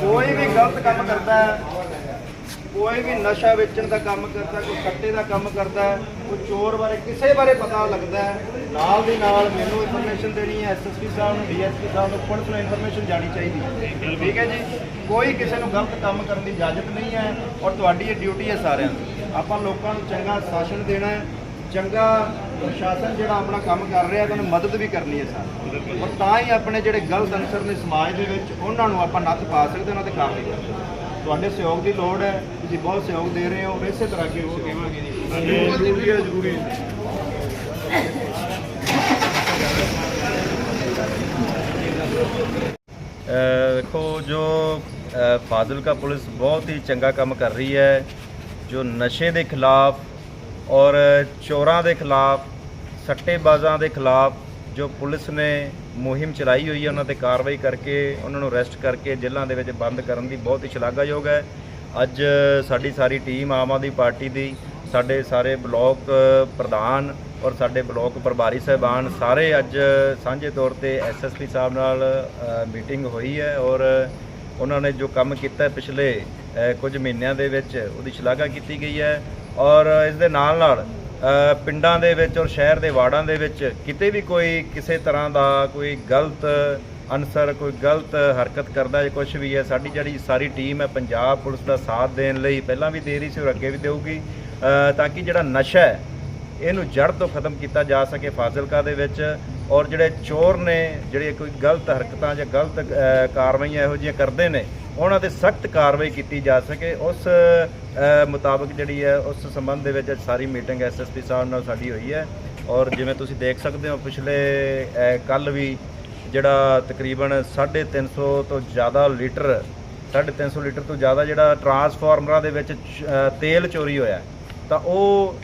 ਕੋਈ ਵੀ ਗਲਤ ਕੰਮ ਕਰਦਾ ਹੈ, ਕੋਈ ਵੀ ਨਸ਼ਾ ਵੇਚਣ ਦਾ ਕੰਮ ਕਰਦਾ, ਕੋਈ ਕੱਟੇ ਦਾ ਕੰਮ ਕਰਦਾ ਕੋਈ ਚੋਰ ਬਾਰੇ ਕਿਸੇ ਬਾਰੇ ਪਤਾ ਲੱਗਦਾ ਹੈ, ਨਾਲ ਦੀ ਨਾਲ ਮੈਨੂੰ ਇਨਫੋਰਮੇਸ਼ਨ ਦੇਣੀ ਹੈ ਐਸਐਸਪੀ ਸਾਹਿਬ ਨੂੰ ਡੀਐਸਪੀ ਸਾਹਿਬ ਨੂੰ, ਪੁਲਿਸ ਨੂੰ ਇਨਫੋਰਮੇਸ਼ਨ ਜਾਣੀ ਚਾਹੀਦੀ ਹੈ। ਠੀਕ ਹੈ ਜੀ? ਕੋਈ ਕਿਸੇ ਨੂੰ ਗਲਤ ਕੰਮ ਕਰਨ ਦੀ ਇਜਾਜ਼ਤ ਨਹੀਂ ਹੈ ਔਰ ਤੁਹਾਡੀ ਇਹ ਡਿਊਟੀ ਹੈ ਸਾਰਿਆਂ ਦੀ। ਆਪਾਂ ਲੋਕਾਂ ਨੂੰ ਚੰਗਾ ਸ਼ਾਸਨ ਦੇਣਾ ਹੈ ਚੰਗਾ ਪ੍ਰਸ਼ਾਸਨ ਜਿਹੜਾ ਆਪਣਾ ਕੰਮ ਕਰ ਰਿਹਾ ਤਾਂ ਉਹਨੂੰ ਮਦਦ ਵੀ ਕਰਨੀ ਹੈ ਸਰ। ਔਰ ਤਾਂ ਹੀ ਆਪਣੇ ਜਿਹੜੇ ਗਲਤ ਅਨਸਰ ਨੇ ਸਮਾਜ ਦੇ ਵਿੱਚ ਉਹਨਾਂ ਨੂੰ ਆਪਾਂ ਨੱਥ ਪਾ ਸਕਦੇ ਉਹਨਾਂ ਤੇ ਕਾਰਵਾਈ ਕਰ ਸਕਦੇ। ਹਾਂ। ਤੁਹਾਡੇ ਸਹਿਯੋਗ ਦੀ ਲੋੜ ਹੈ ਤੁਸੀਂ ਬਹੁਤ ਸਹਿਯੋਗ ਦੇ ਰਹੇ ਹੋ ਇਸੇ ਤਰ੍ਹਾਂ ਕਿ ਉਹ ਕਹਾਂਗੇ ਜੀ। ਜ਼ਰੂਰੀ ਹੈ ਜ਼ਰੂਰੀ ਵੇਖੋ ਜੋ ਫਾਜ਼ਿਲਕਾ ਪੁਲਿਸ ਬਹੁਤ ਹੀ ਚੰਗਾ ਕੰਮ ਕਰ ਰਹੀ ਹੈ ਜੋ ਨਸ਼ੇ ਦੇ ਖਿਲਾਫ ਔਰ ਚੋਰਾਂ ਦੇ ਖਿਲਾਫ, ਸੱਟੇਬਾਜ਼ਾਂ ਦੇ ਖਿਲਾਫ ਜੋ ਪੁਲਿਸ ਨੇ ਮੁਹਿੰਮ ਚਲਾਈ ਹੋਈ ਹੈ, ਉਹਨਾਂ ਤੇ ਕਾਰਵਾਈ ਕਰਕੇ ਉਹਨਾਂ ਨੂੰ ਅਰੈਸਟ ਕਰਕੇ ਜੇਲ੍ਹਾਂ ਦੇ ਵਿੱਚ ਬੰਦ ਕਰਨ ਦੀ ਬਹੁਤ ਹੀ ਸ਼ਲਾਘਾਯੋਗ ਹੈ। ਅੱਜ ਸਾਡੀ ਸਾਰੀ ਟੀਮ ਆਮ ਆਦਮੀ ਪਾਰਟੀ ਦੀ, ਸਾਡੇ ਸਾਰੇ ਬਲਾਕ ਪ੍ਰਧਾਨ ਔਰ ਸਾਡੇ ਬਲਾਕ ਪ੍ਰਭਾਰੀ ਸਾਹਿਬਾਨ ਸਾਰੇ ਅੱਜ ਸਾਂਝੇ ਤੌਰ ਤੇ ਐਸਐਸਪੀ ਸਾਹਿਬ ਨਾਲ ਮੀਟਿੰਗ ਹੋਈ ਹੈ ਔਰ ਉਹਨਾਂ ਨੇ ਜੋ ਕੰਮ ਕੀਤਾ ਪਿਛਲੇ ਕੁਝ ਮਹੀਨਿਆਂ ਦੇ ਵਿੱਚ, ਉਹਦੀ ਸ਼ਲਾਘਾ ਕੀਤੀ ਗਈ ਹੈ। ਔਰ ਇਸ ਦੇ ਨਾਲ ਨਾਲ ਪਿੰਡਾਂ ਦੇ ਵਿੱਚ ਔਰ ਸ਼ਹਿਰ ਦੇ ਵਾਰਡਾਂ ਦੇ ਵਿੱਚ ਕਿਤੇ ਵੀ ਕੋਈ ਕਿਸੇ ਤਰ੍ਹਾਂ ਦਾ ਕੋਈ ਗਲਤ ਅਨਸਰ, ਕੋਈ ਗਲਤ ਹਰਕਤ ਕਰਦਾ ਜਾਂ ਕੁਝ ਵੀ ਹੈ, ਸਾਡੀ ਜਿਹੜੀ ਸਾਰੀ ਟੀਮ ਹੈ, ਪੰਜਾਬ ਪੁਲਿਸ ਦਾ ਸਾਥ ਦੇਣ ਲਈ ਪਹਿਲਾਂ ਵੀ ਦੇ ਰਹੀ ਸੀ ਔਰ ਅੱਗੇ ਵੀ ਦੇਊਗੀ। ਤਾਂ ਕਿ ਜਿਹੜਾ ਨਸ਼ਾ ਹੈ, ਇਹਨੂੰ ਜੜ ਤੋਂ ਖਤਮ ਕੀਤਾ ਜਾ ਸਕੇ ਫਾਜ਼ਿਲਕਾ ਦੇ ਵਿੱਚ ਔਰ ਜਿਹੜੇ ਚੋਰ ਨੇ, ਜਿਹੜੇ ਕੋਈ ਗਲਤ ਹਰਕਤਾਂ ਜਾਂ ਗਲਤ ਕਾਰਵਾਈਆਂ ਇਹੋ ਜਿਹੀਆਂ ਕਰਦੇ ਨੇ ਉਹਨਾਂ ਤੇ ਸਖਤ ਕਾਰਵਾਈ ਕੀਤੀ ਜਾ ਸਕੇ। ਉਸ ਮੁਤਾਬਕ ਜਿਹੜੀ ਹੈ, ਉਸ ਸੰਬੰਧ ਦੇ ਵਿੱਚ ਅੱਜ ਸਾਰੀ ਮੀਟਿੰਗ ਐਸਐਸਪੀ ਸਾਹਿਬ ਨਾਲ ਸਾਡੀ ਹੋਈ ਹੈ। ਔਰ ਜਿਵੇਂ ਤੁਸੀਂ ਦੇਖ ਸਕਦੇ ਹੋ, ਪਿਛਲੇ ਕੱਲ ਵੀ ਜਿਹੜਾ ਤਕਰੀਬਨ 350 ਤੋਂ ਜ਼ਿਆਦਾ ਲੀਟਰ 350 ਲੀਟਰ ਤੋਂ ਜ਼ਿਆਦਾ ਜਿਹੜਾ ਟਰਾਂਸਫਾਰਮਰਾਂ ਦੇ ਵਿੱਚ ਤੇਲ ਚੋਰੀ ਹੋਇਆ। ਤਾਂ ਉਹ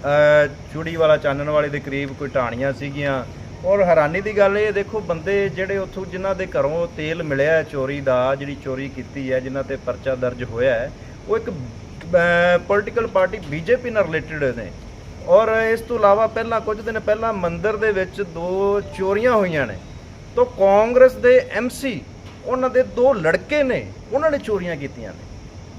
ਚੂੜੀ ਵਾਲਾ ਚਾਨਣ ਵਾਲੇ ਦੇ ਕਰੀਬ ਕੋਈ ਢਾਣੀਆਂ ਸੀਗੀਆਂ ਔਰ ਹੈਰਾਨੀ ਦੀ ਗੱਲ ਇਹ ਦੇਖੋ ਬੰਦੇ ਜਿਹੜੇ ਉੱਥੋਂ ਜਿਨ੍ਹਾਂ ਦੇ ਘਰੋਂ ਤੇਲ ਮਿਲਿਆ ਚੋਰੀ ਦਾ, ਜਿਹੜੀ ਚੋਰੀ ਕੀਤੀ ਹੈ, ਜਿਨ੍ਹਾਂ ਤੇ ਪਰਚਾ ਦਰਜ ਹੋਇਆ ਹੈ, ਉਹ ਇੱਕ ਪੋਲੀਟੀਕਲ ਪਾਰਟੀ ਬੀਜੇਪੀ ਨਾਲ ਰਿਲੇਟਡ ਨੇ। ਔਰ ਇਸ ਤੋਂ ਇਲਾਵਾ ਪਹਿਲਾਂ, ਕੁਝ ਦਿਨ ਪਹਿਲਾਂ ਮੰਦਰ ਦੇ ਵਿੱਚ ਦੋ ਚੋਰੀਆਂ ਹੋਈਆਂ ਨੇ। ਤੋਂ ਕਾਂਗਰਸ ਦੇ ਐਮਸੀ ਉਹਨਾਂ ਦੇ ਦੋ ਲੜਕੇ ਨੇ, ਉਹਨਾਂ ਨੇ ਚੋਰੀਆਂ ਕੀਤੀਆਂ ਨੇ।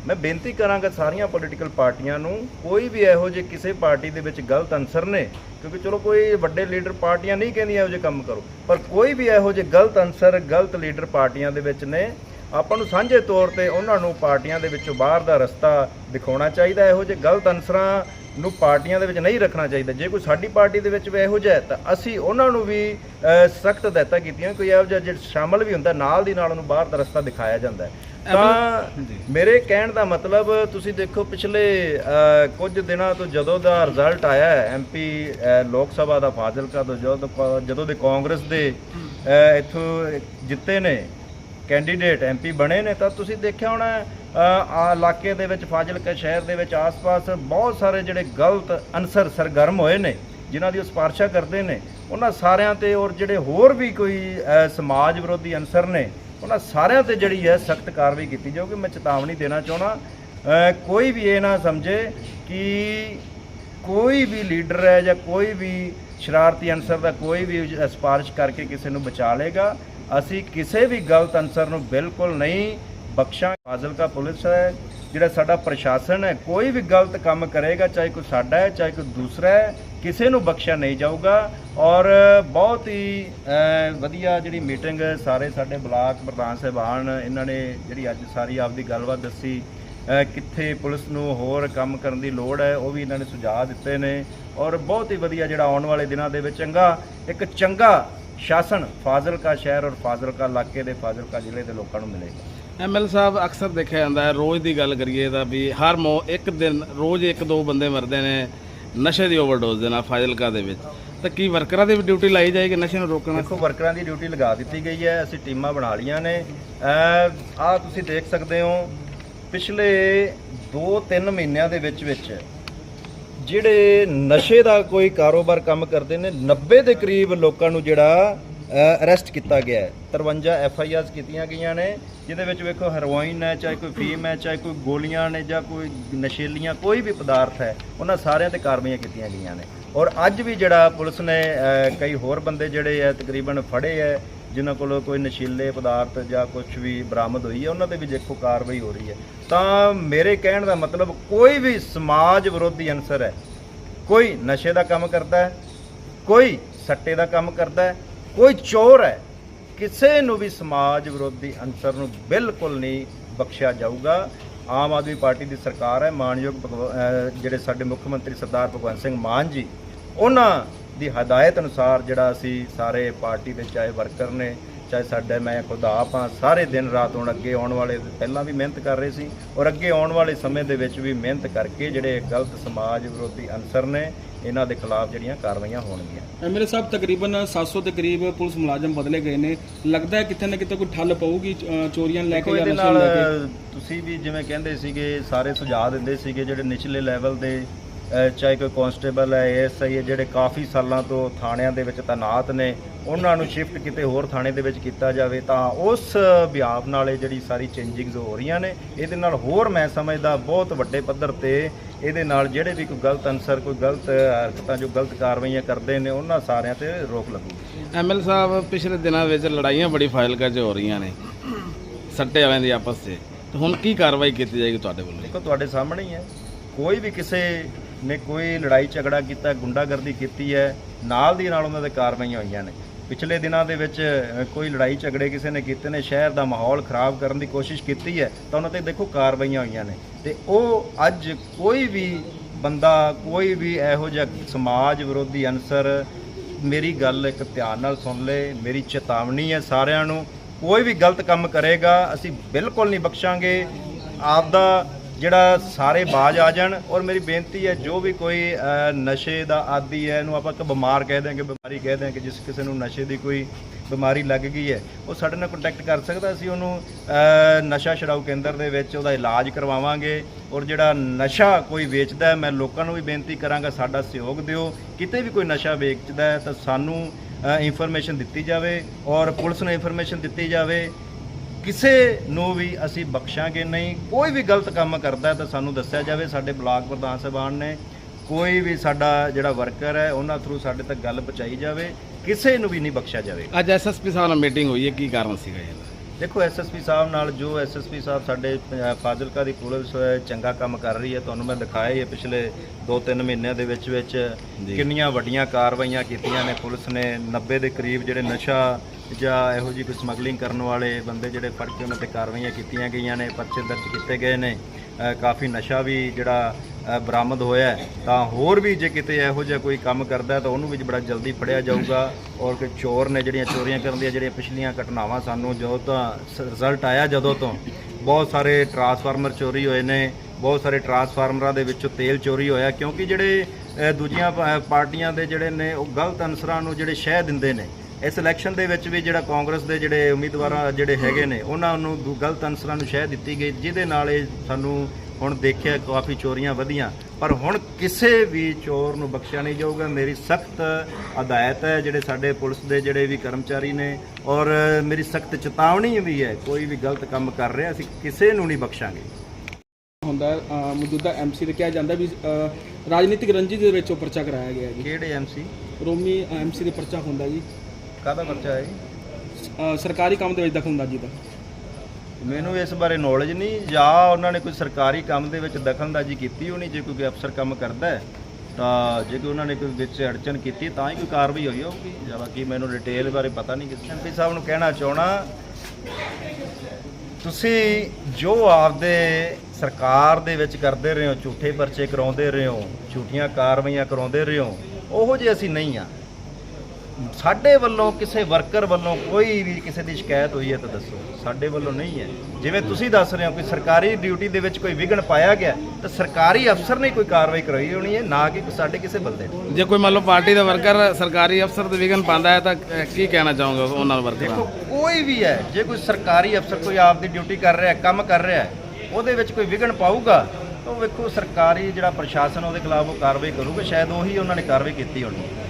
ਮੈਂ ਬੇਨਤੀ ਕਰਾਂਗਾ ਸਾਰੀਆਂ ਪੋਲੀਟੀਕਲ ਪਾਰਟੀਆਂ ਨੂੰ, ਕੋਈ ਵੀ ਇਹੋ ਜਿਹੇ ਕਿਸੇ ਪਾਰਟੀ ਦੇ ਵਿੱਚ ਗਲਤ ਅਨਸਰ ਨੇ, ਕਿਉਂਕਿ ਚਲੋ ਕੋਈ ਵੱਡੇ ਲੀਡਰ ਪਾਰਟੀਆਂ ਨਹੀਂ ਕਹਿੰਦੀਆਂ ਇਹੋ ਜਿਹੇ ਕੰਮ ਕਰੋ, ਪਰ ਕੋਈ ਵੀ ਇਹੋ ਜਿਹੇ ਗਲਤ ਅਨਸਰ ਗਲਤ ਲੀਡਰ ਪਾਰਟੀਆਂ ਦੇ ਵਿੱਚ ਨੇ, ਆਪਾਂ ਨੂੰ ਸਾਂਝੇ ਤੌਰ ਤੇ ਉਹਨਾਂ ਨੂੰ ਪਾਰਟੀਆਂ ਦੇ ਵਿੱਚੋਂ ਬਾਹਰ ਦਾ ਰਸਤਾ ਦਿਖਾਉਣਾ ਚਾਹੀਦਾ, ਇਹੋ ਜਿਹੇ ਗਲਤ ਅਨਸਰਾਂ ਨੂੰ ਪਾਰਟੀਆਂ ਦੇ ਵਿੱਚ ਨਹੀਂ ਰੱਖਣਾ ਚਾਹੀਦਾ, ਜੇ ਕੋਈ ਸਾਡੀ ਪਾਰਟੀ ਦੇ ਵਿੱਚ ਵੀ ਇਹੋ ਜਿਹਾ ਤਾਂ ਅਸੀਂ ਉਹਨਾਂ ਨੂੰ ਵੀ ਸਖਤ ਹਦਾਇਤਾਂ ਕੀਤੀਆਂ, ਕੋਈ ਇਹੋ ਜਿਹਾ ਜਿਹੜਾ ਸ਼ਾਮਲ ਵੀ ਹੁੰਦਾ, ਨਾਲ ਦੀ ਨਾਲ ਉਹਨੂੰ ਬਾਹਰ ਦਾ ਰਸਤਾ ਦਿਖਾਇਆ ਜਾਂਦਾ ਹੈ। ਤਾਂ ਮੇਰੇ ਕਹਿਣ ਦਾ ਮਤਲਬ ਤੁਸੀਂ ਦੇਖੋ ਪਿਛਲੇ ਕੁਝ ਦਿਨਾਂ ਤੋਂ ਜਦੋਂ ਦਾ ਰਿਜ਼ਲਟ ਆਇਆ ਹੈ ਐਮਪੀ ਲੋਕ ਸਭਾ ਦਾ ਫਾਜ਼ਿਲਕਾ ਤੋਂ ਜਦੋਂ ਜਦੋਂ ਦੇ ਕਾਂਗਰਸ ਦੇ ਇੱਥੋਂ ਜਿੱਤੇ ਨੇ ਕੈਂਡੀਡੇਟ ਐਮਪੀ ਬਣੇ ਨੇ ਤਾਂ ਤੁਸੀਂ ਦੇਖਿਆ ਹੋਣਾ ਆ ਇਲਾਕੇ ਦੇ ਵਿੱਚ ਫਾਜ਼ਿਲਕਾ ਸ਼ਹਿਰ ਦੇ ਵਿੱਚ ਆਸ-ਪਾਸ ਬਹੁਤ ਸਾਰੇ ਜਿਹੜੇ ਗਲਤ ਅਨਸਰ ਸਰਗਰਮ ਹੋਏ ਨੇ ਜਿਨ੍ਹਾਂ ਦੀ ਉਹ ਸਿਫਾਰਸ਼ਾਂ ਕਰਦੇ ਨੇ ਉਹਨਾਂ ਸਾਰਿਆਂ ਤੇ ਔਰ ਜਿਹੜੇ ਹੋਰ ਵੀ ਕੋਈ ਸਮਾਜ ਵਿਰੋਧੀ ਅਨਸਰ ਨੇ ਉਹਨਾਂ ਸਾਰਿਆਂ ਤੇ ਜਿਹੜੀ ਹੈ ਸਖਤ ਕਾਰਵਾਈ ਕੀਤੀ ਜਾਊਗੀ। ਮੈਂ ਚੇਤਾਵਨੀ ਦੇਣਾ ਚਾਹਣਾ ਕੋਈ ਵੀ ਇਹ ਨਾ ਸਮਝੇ ਕਿ ਕੋਈ ਵੀ ਲੀਡਰ ਹੈ ਜਾਂ ਕੋਈ ਵੀ ਸ਼ਰਾਰਤੀ ਅਨਸਰ ਦਾ ਕੋਈ ਵੀ ਸਿਫਾਰਿਸ਼ ਕਰਕੇ ਕਿਸੇ ਨੂੰ ਬਚਾ ਲੇਗਾ ਅਸੀਂ ਕਿਸੇ ਵੀ ਗਲਤ ਅਨਸਰ ਨੂੰ ਬਿਲਕੁਲ ਨਹੀਂ ਬਖਸ਼ਾਂ ਫਾਜ਼ਿਲਕਾ ਪੁਲਿਸ ਹੈ, ਜਿਹੜਾ ਸਾਡਾ ਪ੍ਰਸ਼ਾਸਨ ਹੈ, ਕੋਈ ਵੀ ਗਲਤ ਕੰਮ ਕਰੇਗਾ, ਚਾਹੇ ਕੋਈ ਸਾਡਾ ਹੈ, ਚਾਹੇ ਕੋਈ ਦੂਸਰਾ ਹੈ ਕਿਸੇ ਨੂੰ ਬਖਸ਼ਿਆ ਨਹੀਂ ਜਾਊਗਾ। ਔਰ ਬਹੁਤ ਹੀ ਵਧੀਆ ਜਿਹੜੀ ਮੀਟਿੰਗ ਸਾਰੇ ਸਾਡੇ ਬਲਾਕ ਪ੍ਰਧਾਨ ਸਾਹਿਬਾਨ, ਇਹਨਾਂ ਨੇ ਜਿਹੜੀ ਅੱਜ ਸਾਰੀ ਆਪਦੀ ਗੱਲਬਾਤ ਦੱਸੀ ਕਿੱਥੇ ਪੁਲਿਸ ਨੂੰ ਹੋਰ ਕੰਮ ਕਰਨ ਦੀ ਲੋੜ ਹੈ, ਉਹ ਵੀ ਇਹਨਾਂ ਨੇ ਸੁਝਾਅ ਦਿੱਤੇ ਨੇ। ਔਰ ਬਹੁਤ ਹੀ ਵਧੀਆ ਜਿਹੜਾ ਆਉਣ ਵਾਲੇ ਦਿਨਾਂ ਦੇ ਵਿੱਚ ਚੰਗਾ, ਇੱਕ ਚੰਗਾ ਸ਼ਾਸਨ ਫਾਜ਼ਿਲਕਾ ਸ਼ਹਿਰ ਔਰ ਫਾਜ਼ਿਲਕਾ ਇਲਾਕੇ ਦੇ ਫਾਜ਼ਿਲਕਾ ਜ਼ਿਲ੍ਹੇ ਦੇ ਲੋਕਾਂ ਨੂੰ ਮਿਲੇਗਾ। ਐਮਐਲ ਸਾਹਿਬ, ਅਕਸਰ ਦੇਖਿਆ ਜਾਂਦਾ ਹੈ, ਰੋਜ਼ ਦੀ ਗੱਲ ਕਰੀਏ ਤਾਂ ਵੀ ਹਰ ਮੋ, ਇੱਕ ਦਿਨ ਰੋਜ਼ ਇੱਕ ਦੋ ਬੰਦੇ ਮਰਦੇ ਨੇ। ਨਸ਼ੇ ਦੀ ਓਵਰਡੋਜ਼ ਦੇ ਨਾਲ ਫਾਜ਼ਿਲਕਾ ਦੇ ਵਿੱਚ। ਤਾਂ ਕੀ ਵਰਕਰਾਂ ਦੀ ਵੀ ਡਿਊਟੀ ਲਾਈ ਜਾਏਗੀ ਨਸ਼ੇ ਨੂੰ ਰੋਕਣ ਦੇਖੋ, ਵਰਕਰਾਂ ਦੀ ਡਿਊਟੀ ਲਗਾ ਦਿੱਤੀ ਗਈ ਹੈ, ਅਸੀਂ ਟੀਮਾਂ ਬਣਾ ਲਈਆਂ ਨੇ। ਆ ਤੁਸੀਂ ਦੇਖ ਸਕਦੇ ਹੋ, ਪਿਛਲੇ 2-3 ਮਹੀਨਿਆਂ ਦੇ ਵਿੱਚ ਵਿੱਚ ਜਿਹੜੇ ਨਸ਼ੇ ਦਾ ਕੋਈ ਕਾਰੋਬਾਰ ਕੰਮ ਕਰਦੇ ਨੇ 90 ਦੇ ਕਰੀਬ ਲੋਕਾਂ ਨੂੰ ਜਿਹੜਾ ਅਰੈਸਟ ਕੀਤਾ ਗਿਆ ਹੈ। 53 ਐਫ ਆਈ ਆਰਸ ਕੀਤੀਆਂ ਗਈਆਂ ਨੇ, ਜਿਹਦੇ ਵਿੱਚ ਵੇਖੋ ਹੈਰੋਇਨ ਹੈ, ਚਾਹੇ ਕੋਈ ਫੀਮ ਹੈ, ਚਾਹੇ ਕੋਈ ਗੋਲੀਆਂ ਨੇ ਜਾਂ ਕੋਈ ਨਸ਼ੀਲੀਆਂ, ਕੋਈ ਵੀ ਪਦਾਰਥ ਹੈ, ਉਹਨਾਂ ਸਾਰਿਆਂ ਤੇ ਕਾਰਵਾਈਆਂ ਕੀਤੀਆਂ ਗਈਆਂ ਨੇ। ਔਰ ਅੱਜ ਵੀ ਜਿਹੜਾ ਪੁਲਿਸ ਨੇ ਕਈ ਹੋਰ ਬੰਦੇ ਜਿਹੜੇ ਹੈ ਤਕਰੀਬਨ ਫੜੇ ਹੈ ਜਿਨ੍ਹਾਂ ਕੋਲ ਕੋਈ ਨਸ਼ੀਲੇ ਪਦਾਰਥ ਜਾਂ ਕੁਝ ਵੀ ਬਰਾਮਦ ਹੋਈ ਹੈ, ਉਹਨਾਂ ਤੇ ਵੀ ਦੇਖੋ ਕਾਰਵਾਈ ਹੋ ਰਹੀ ਹੈ। ਤਾਂ ਮੇਰੇ ਕਹਿਣ ਦਾ ਮਤਲਬ ਕੋਈ ਵੀ ਸਮਾਜ ਵਿਰੋਧੀ ਅਨਸਰ ਹੈ, ਕੋਈ ਨਸ਼ੇ ਦਾ ਕੰਮ ਕਰਦਾ ਹੈ, ਕੋਈ ਸੱਟੇ ਦਾ ਕੰਮ ਕਰਦਾ ਹੈ ਕੋਈ ਚੋਰ ਹੈ, ਕਿਸੇ ਨੂੰ ਵੀ ਸਮਾਜ ਵਿਰੋਧੀ ਅਨਸਰ ਨੂੰ ਬਿਲਕੁਲ ਨਹੀਂ ਬਖਸ਼ਿਆ ਜਾਊਗਾ। ਆਮ ਆਦਮੀ ਪਾਰਟੀ ਦੀ ਸਰਕਾਰ ਹੈ, ਮਾਨਯੋਗ ਭਗਵ- ਜਿਹੜੇ ਸਾਡੇ ਮੁੱਖ ਮੰਤਰੀ ਸਰਦਾਰ ਭਗਵੰਤ ਸਿੰਘ ਮਾਨ ਜੀ, ਉਹਨਾਂ ਦੀ ਹਦਾਇਤ ਅਨੁਸਾਰ ਜਿਹੜਾ ਅਸੀਂ ਸਾਰੇ ਪਾਰਟੀ ਦੇ ਚਾਹੇ ਵਰਕਰ ਨੇ ਚਾਹੇ ਸਾਡੇ ਮੈਂ ਖੁਦ ਆਪ ਸਾਰੇ ਦਿਨ ਰਾਤ ਹੁਣ ਅੱਗੇ ਆਉਣ ਵਾਲੇ ਪਹਿਲਾਂ ਵੀ ਮਿਹਨਤ ਕਰ ਰਹੇ ਸੀ ਔਰ ਅੱਗੇ ਆਉਣ ਵਾਲੇ ਸਮੇਂ ਦੇ ਵਿੱਚ ਵੀ ਮਿਹਨਤ ਕਰਕੇ ਜਿਹੜੇ ਗਲਤ ਸਮਾਜ ਵਿਰੋਧੀ ਅਨਸਰ ਨੇ ਇਹਨਾਂ ਦੇ ਖਿਲਾਫ ਜਿਹੜੀਆਂ ਕਾਰਵਾਈਆਂ ਹੋਣਗੀਆਂ। ਐਮਐਲਏ ਸਾਹਿਬ ਤਕਰੀਬਨ 700 ਦੇ ਕਰੀਬ ਪੁਲਿਸ ਮੁਲਾਜ਼ਮ ਬਦਲੇ ਗਏ ਨੇ। ਲੱਗਦਾ ਹੈ ਕਿਤੇ ਨਾ ਕਿਤੇ ਕੋਈ ਠੱਲ ਪਊਗੀ ਚੋਰੀਆਂ ਲੈ ਕੇ ਜਾਂ ਨਸ਼ੇ ਲੈ ਕੇ? ਤੁਸੀਂ ਵੀ ਜਿਵੇਂ ਕਹਿੰਦੇ ਸੀਗੇ ਸਾਰੇ ਸੁਝਾਅ ਦਿੰਦੇ ਸੀਗੇ ਜਿਹੜੇ ਨਿਚਲੇ ਲੈਵਲ ਦੇ ਚਾਹੇ ਕੋਈ ਕਾਂਸਟੇਬਲ ਹੈ ਐਸਆਈ ਹੈ ਜਿਹੜੇ ਕਾਫੀ ਸਾਲਾਂ ਤੋਂ ਥਾਣਿਆਂ ਦੇ ਵਿੱਚ ਤਾਇਨਾਤ ਨੇ ਉਹਨਾਂ ਨੂੰ ਸ਼ਿਫਟ ਕਿਤੇ ਹੋਰ ਥਾਣੇ ਦੇ ਵਿੱਚ ਕੀਤਾ ਜਾਵੇ ਤਾਂ ਉਸ ਵਿਆਪ ਨਾਲ ਇਹ ਜਿਹੜੀ ਸਾਰੀ ਚੇਂਜਿੰਗਸ ਹੋ ਰਹੀਆਂ ਨੇ ਇਹਦੇ ਨਾਲ ਹੋਰ ਮੈਂ ਸਮਝਦਾ ਬਹੁਤ ਵੱਡੇ ਪੱਧਰ ਤੇ ਇਹਦੇ ਨਾਲ ਜਿਹੜੇ ਵੀ ਕੋਈ ਗਲਤ ਅਨਸਰ ਕੋਈ ਗਲਤ ਹਰਕਤਾਂ ਜੋ ਗਲਤ ਕਾਰਵਾਈਆਂ ਕਰਦੇ ਨੇ ਉਹਨਾਂ ਸਾਰਿਆਂ ਤੇ ਰੋਕ ਲੱਗੂਗੀ ਐਮਐਲ ਸਾਹਿਬ ਪਿਛਲੇ ਦਿਨਾਂ ਵਿੱਚ ਲੜਾਈਆਂ ਬੜੀ ਫਾਇਲਕਾ 'ਚ ਹੋ ਰਹੀਆਂ ਨੇ ਸੱਟੇ ਵਾਲਿਆਂ ਦੀ ਆਪਸ 'ਚ। ਤੇ ਹੁਣ ਕੀ ਕਾਰਵਾਈ ਕੀਤੀ ਜਾਏਗੀ ਤੁਹਾਡੇ ਵੱਲੋਂ? ਦੇਖੋ ਤੁਹਾਡੇ ਸਾਹਮਣੇ ਹੀ ਹੈ। ਕੋਈ ਵੀ ਕਿਸੇ ਨੇ ਕੋਈ ਲੜਾਈ ਝਗੜਾ ਕੀਤਾ, ਗੁੰਡਾਗਰਦੀ ਕੀਤੀ ਹੈ, ਨਾਲ ਦੀ ਨਾਲ ਉਹਨਾਂ ਦੇ ਕਾਰਵਾਈਆਂ ਹੋਈਆਂ ਨੇ। ਪਿਛਲੇ ਦਿਨਾਂ ਦੇ ਵਿੱਚ ਕੋਈ ਲੜਾਈ ਝਗੜੇ ਕਿਸੇ ਨੇ ਕੀਤੇ ਨੇ, ਸ਼ਹਿਰ ਦਾ ਮਾਹੌਲ ਖਰਾਬ ਕਰਨ ਦੀ ਕੋਸ਼ਿਸ਼ ਕੀਤੀ ਹੈ, ਤਾਂ ਉਹਨਾਂ ਤੇ ਦੇਖੋ ਕਾਰਵਾਈਆਂ ਹੋਈਆਂ ਨੇ। ਤੇ ਉਹ ਅੱਜ ਕੋਈ ਵੀ ਬੰਦਾ, ਕੋਈ ਵੀ ਇਹੋ ਜਿਹਾ ਸਮਾਜ ਵਿਰੋਧੀ ਅਨਸਰ, ਮੇਰੀ ਗੱਲ ਇੱਕ ਧਿਆਨ ਨਾਲ ਸੁਣ ਲੈ, ਮੇਰੀ ਚੇਤਾਵਨੀ ਹੈ ਸਾਰਿਆਂ ਨੂੰ, ਕੋਈ ਵੀ ਗਲਤ ਕੰਮ ਕਰੇਗਾ, ਅਸੀਂ ਬਿਲਕੁਲ ਨਹੀਂ ਬਖਸ਼ਾਂਗੇ। ਆਪਦਾ ਜਿਹੜਾ ਸਾਰੇ ਬਾਜ ਆ ਜਾਣ ਔਰ ਮੇਰੀ ਬੇਨਤੀ ਹੈ, ਜੋ ਵੀ ਕੋਈ ਨਸ਼ੇ ਦਾ ਆਦੀ ਹੈ, ਇਹਨੂੰ ਆਪਾਂ ਇੱਕ ਬਿਮਾਰ ਕਹਿ ਦਿਆਂਗੇ, ਬਿਮਾਰੀ ਕਹਿ ਦਿਆਂਗੇ, ਜਿਸ ਕਿਸੇ ਨੂੰ ਨਸ਼ੇ ਦੀ ਕੋਈ ਬਿਮਾਰੀ ਲੱਗ ਗਈ ਹੈ, ਉਹ ਸਾਡੇ ਨਾਲ ਕੰਟੈਕਟ ਕਰ ਸਕਦਾ, ਅਸੀਂ ਉਹਨੂੰ ਨਸ਼ਾ ਛਡਾਊ ਕੇਂਦਰ ਦੇ ਵਿੱਚ ਉਹਦਾ ਇਲਾਜ ਕਰਵਾਵਾਂਗੇ ਔਰ ਜਿਹੜਾ ਨਸ਼ਾ ਕੋਈ ਵੇਚਦਾ ਹੈ ਮੈਂ ਲੋਕਾਂ ਨੂੰ ਵੀ ਬੇਨਤੀ ਕਰਾਂਗਾ, ਸਾਡਾ ਸਹਿਯੋਗ ਦਿਓ। ਕਿਤੇ ਵੀ ਕੋਈ ਨਸ਼ਾ ਵੇਚਦਾ ਹੈ, ਤਾਂ ਸਾਨੂੰ ਇਨਫੋਰਮੇਸ਼ਨ ਦਿੱਤੀ ਜਾਵੇ ਔਰ ਪੁਲਿਸ ਨੂੰ ਇਨਫੋਰਮੇਸ਼ਨ ਦਿੱਤੀ ਜਾਵੇ। ਕਿਸੇ ਨੂੰ ਵੀ ਅਸੀਂ ਬਖਸ਼ਾਂਗੇ ਨਹੀਂ ਕੋਈ ਵੀ ਗਲਤ ਕੰਮ ਕਰਦਾ ਤਾਂ ਸਾਨੂੰ ਦੱਸਿਆ ਜਾਵੇ ਸਾਡੇ ਬਲਾਕ ਪ੍ਰਧਾਨ ਸਾਹਿਬਾਨ ਨੇ ਕੋਈ ਵੀ ਸਾਡਾ ਜਿਹੜਾ ਵਰਕਰ ਹੈ ਉਹਨਾਂ ਥਰੂ ਸਾਡੇ ਤੱਕ ਗੱਲ ਪਹੁੰਚਾਈ ਜਾਵੇ ਕਿਸੇ ਨੂੰ ਵੀ ਨਹੀਂ ਬਖਸ਼ਿਆ ਜਾਵੇ ਅੱਜ ਐਸਐਸਪੀ ਸਾਹਿਬ ਨਾਲ ਮੀਟਿੰਗ ਹੋਈ ਹੈ ਕੀ ਕਾਰਨ ਸੀਗਾ ਇਹਦਾ ਦੇਖੋ ਐਸਐਸਪੀ ਸਾਹਿਬ ਨਾਲ ਜੋ ਐਸਐਸਪੀ ਸਾਹਿਬ ਸਾਡੇ ਫਾਜ਼ਿਲਕਾ ਦੀ ਪੁਲਿਸ ਚੰਗਾ ਕੰਮ ਕਰ ਰਹੀ ਹੈ ਤੁਹਾਨੂੰ ਮੈਂ ਦਿਖਾਇਆ ਹੀ ਪਿਛਲੇ 2-3 ਮਹੀਨਿਆਂ ਦੇ ਵਿੱਚ ਵਿੱਚ। ਕਿੰਨੀਆਂ ਵੱਡੀਆਂ ਕਾਰਵਾਈਆਂ ਕੀਤੀਆਂ ਨੇ ਪੁਲਿਸ ਨੇ 90 ਦੇ ਕਰੀਬ ਜਿਹੜੇ ਨਸ਼ਾ ਜਾਂ ਇਹੋ ਜਿਹੀ ਕੋਈ ਸਮਗਲਿੰਗ ਕਰਨ ਵਾਲੇ ਬੰਦੇ ਜਿਹੜੇ ਫੜ ਕੇ ਉਹਨਾਂ ਤੇ ਕਾਰਵਾਈਆਂ ਕੀਤੀਆਂ ਗਈਆਂ ਨੇ, ਪਰਚੇ ਦਰਜ ਕੀਤੇ ਗਏ ਨੇ ਕਾਫੀ ਨਸ਼ਾ ਵੀ ਜਿਹੜਾ ਬਰਾਮਦ ਹੋਇਆ ਤਾਂ ਹੋਰ ਵੀ ਜੇ ਕਿਤੇ ਇਹੋ ਜਿਹਾ ਕੋਈ ਕੰਮ ਕਰਦਾ ਤਾਂ ਉਹਨੂੰ ਵੀ ਬੜਾ ਜਲਦੀ ਫੜਿਆ ਜਾਊਗਾ। ਔਰ ਕਿ ਚੋਰ ਨੇ ਜਿਹੜੀਆਂ ਚੋਰੀਆਂ ਕਰਨ ਦੀਆਂ ਜਿਹੜੀਆਂ ਪਿਛਲੀਆਂ ਘਟਨਾਵਾਂ ਸਾਨੂੰ ਜਦੋਂ ਤੋਂ ਰਿਜ਼ਲਟ ਆਇਆ ਜਦੋਂ ਤੋਂ, ਬਹੁਤ ਸਾਰੇ ਟਰਾਂਸਫਾਰਮਰ ਚੋਰੀ ਹੋਏ ਨੇ, ਬਹੁਤ ਸਾਰੇ ਟਰਾਂਸਫਾਰਮਰਾਂ ਦੇ ਵਿੱਚੋਂ ਤੇਲ ਚੋਰੀ ਹੋਇਆ, ਕਿਉਂਕਿ ਜਿਹੜੇ ਦੂਜੀਆਂ ਪਾਰਟੀਆਂ ਦੇ ਜਿਹੜੇ ਨੇ, ਉਹ ਗਲਤ ਅਨਸਰਾਂ ਨੂੰ ਜਿਹੜੇ ਸ਼ਹਿ ਦਿੰਦੇ ਨੇ ਇਸ ਇਲੈਕਸ਼ਨ ਦੇ ਵਿੱਚ ਵੀ ਜਿਹੜਾ ਕਾਂਗਰਸ ਦੇ ਜਿਹੜੇ ਉਮੀਦਵਾਰ ਜਿਹੜੇ ਹੈਗੇ ਨੇ ਉਹਨਾਂ ਨੂੰ ਗਲਤ ਅਨਸਰਾਂ ਨੂੰ ਸ਼ਹਿ ਦਿੱਤੀ ਗਈ ਜਿਹਦੇ ਨਾਲ ਇਹ ਸਾਨੂੰ ਹੁਣ ਦੇਖਿਆ ਕਾਫੀ ਚੋਰੀਆਂ ਵਧੀਆਂ। ਪਰ ਹੁਣ ਕਿਸੇ ਵੀ ਚੋਰ ਨੂੰ ਬਖਸ਼ਿਆ ਨਹੀਂ ਜਾਊਗਾ। ਮੇਰੀ ਸਖਤ ਹਦਾਇਤ ਹੈ ਜਿਹੜੇ ਸਾਡੇ ਪੁਲਿਸ ਦੇ ਜਿਹੜੇ ਵੀ ਕਰਮਚਾਰੀ ਨੇ ਔਰ ਮੇਰੀ ਸਖਤ ਚੇਤਾਵਨੀ ਵੀ ਹੈ ਕੋਈ ਵੀ ਗਲਤ ਕੰਮ ਕਰ ਰਿਹਾ ਅਸੀਂ ਕਿਸੇ ਨੂੰ ਨਹੀਂ ਬਖਸ਼ਾਂਗੇ। ਹੁੰਦਾ ਮੌਜੂਦਾ ਐਮਸੀ ਤੇ ਕਿਹਾ ਜਾਂਦਾ ਵੀ ਰਾਜਨੀਤਿਕ ਰੰਜਿਸ਼ ਦੇ ਵਿੱਚ ਉਹ ਪਰਚਾ ਕਰਾਇਆ ਗਿਆ ਜੀ। ਕਿਹੜੇ ਐਮਸੀ ਰੋਮੀ ਐਮਸੀ ਦੇ ਪਰਚਾ ਹੁੰਦਾ ਜੀ। ਕਾਹਦਾ ਪਰਚਾ ਹੈ ਅ, ਸਰਕਾਰੀ ਕੰਮ ਦੇ ਵਿੱਚ ਦਖਲਅੰਦਾਜ਼ੀ ਦਾ। ਮੈਨੂੰ ਇਸ ਬਾਰੇ ਨੌਲੇਜ ਨਹੀਂ ਜਾਂ ਉਹਨਾਂ ਨੇ ਕੋਈ ਸਰਕਾਰੀ ਕੰਮ ਦੇ ਵਿੱਚ ਦਖਲਅੰਦਾਜ਼ੀ ਕੀਤੀ ਹੋਣੀ ਜੇ ਕੋਈ ਅਫਸਰ ਕੰਮ ਕਰਦਾ ਹੈ ਤਾਂ ਜੇ ਕੋਈ ਉਹਨਾਂ ਨੇ ਕੋਈ ਵਿੱਚ ਅੜਚਨ ਕੀਤੀ ਤਾਂ ਹੀ ਕੋਈ ਕਾਰਵਾਈ ਹੋਈ ਹੋਊਗੀ। ਜਾਂ ਬਾਕੀ ਮੈਨੂੰ ਡਿਟੇਲ ਬਾਰੇ ਪਤਾ ਨਹੀਂ ਕਿਸੇ ਐਮਪੀ ਸਾਹਿਬ ਨੂੰ ਕਹਿਣਾ ਚਾਹਣਾ ਤੁਸੀਂ ਜੋ ਆਪਦੇ ਸਰਕਾਰ ਦੇ ਵਿੱਚ ਕਰਦੇ ਰਹੇ ਹੋ ਝੂਠੇ ਪਰਚੇ ਕਰਾਉਂਦੇ ਰਹੇ ਹੋ ਝੂਠੀਆਂ ਕਾਰਵਾਈਆਂ ਕਰਾਉਂਦੇ ਰਹੇ ਹੋ ਉਹੋ ਜਿਹੇ ਅਸੀਂ ਨਹੀਂ ਆ ਸਾਡੇ ਵੱਲੋਂ ਕਿਸੇ ਵਰਕਰ ਵੱਲੋਂ ਕੋਈ ਵੀ ਕਿਸੇ ਦੀ ਸ਼ਿਕਾਇਤ ਹੋਈ ਹੈ ਤਾਂ ਦੱਸੋ। ਸਾਡੇ ਵੱਲੋਂ ਨਹੀਂ ਹੈ। ਜਿਵੇਂ ਤੁਸੀਂ ਦੱਸ ਰਹੇ ਹੋ ਕਿ ਸਰਕਾਰੀ ਡਿਊਟੀ ਦੇ ਵਿੱਚ ਕੋਈ ਵਿਘਨ ਪਾਇਆ ਗਿਆ ਤਾਂ ਸਰਕਾਰੀ ਅਫਸਰ ਨੇ ਕੋਈ ਕਾਰਵਾਈ ਕਰਾਈ ਹੋਣੀ ਹੈ ਨਾ ਕਿ ਸਾਡੇ ਕਿਸੇ ਬੰਦੇ ਨੇ। ਜੇ ਕੋਈ ਮੰਨ ਲਓ ਪਾਰਟੀ ਦਾ ਵਰਕਰ ਸਰਕਾਰੀ ਅਫਸਰ ਤੇ ਵਿਗਨ ਪਾਉਂਦਾ ਹੈ ਤਾਂ ਕੀ ਕਹਿਣਾ ਚਾਹੋਗੇ ਉਹਨਾਂ ਵਰਕਰਾਂ ਦੇਖੋ ਕੋਈ ਵੀ ਹੈ ਜੇ ਕੋਈ ਸਰਕਾਰੀ ਅਫਸਰ ਕੋਈ ਆਪਦੀ ਡਿਊਟੀ ਕਰ ਰਿਹਾ ਹੈ ਕੰਮ ਕਰ ਰਿਹਾ ਹੈ ਉਹਦੇ ਵਿੱਚ ਕੋਈ ਵਿਘਨ ਪਾਊਗਾ ਤਾਂ ਉਹ ਵੇਖੋ ਸਰਕਾਰੀ ਜਿਹੜਾ ਪ੍ਰਸ਼ਾਸਨ ਉਹਦੇ ਖਿਲਾਫ ਉਹ ਕਾਰਵਾਈ ਕਰੂਗਾ ਸ਼ਾਇਦ ਉਹੀ ਉਹਨਾਂ ਨੇ ਕਾਰਵਾਈ ਕੀਤੀ ਹੋਣੀ ਹੈ।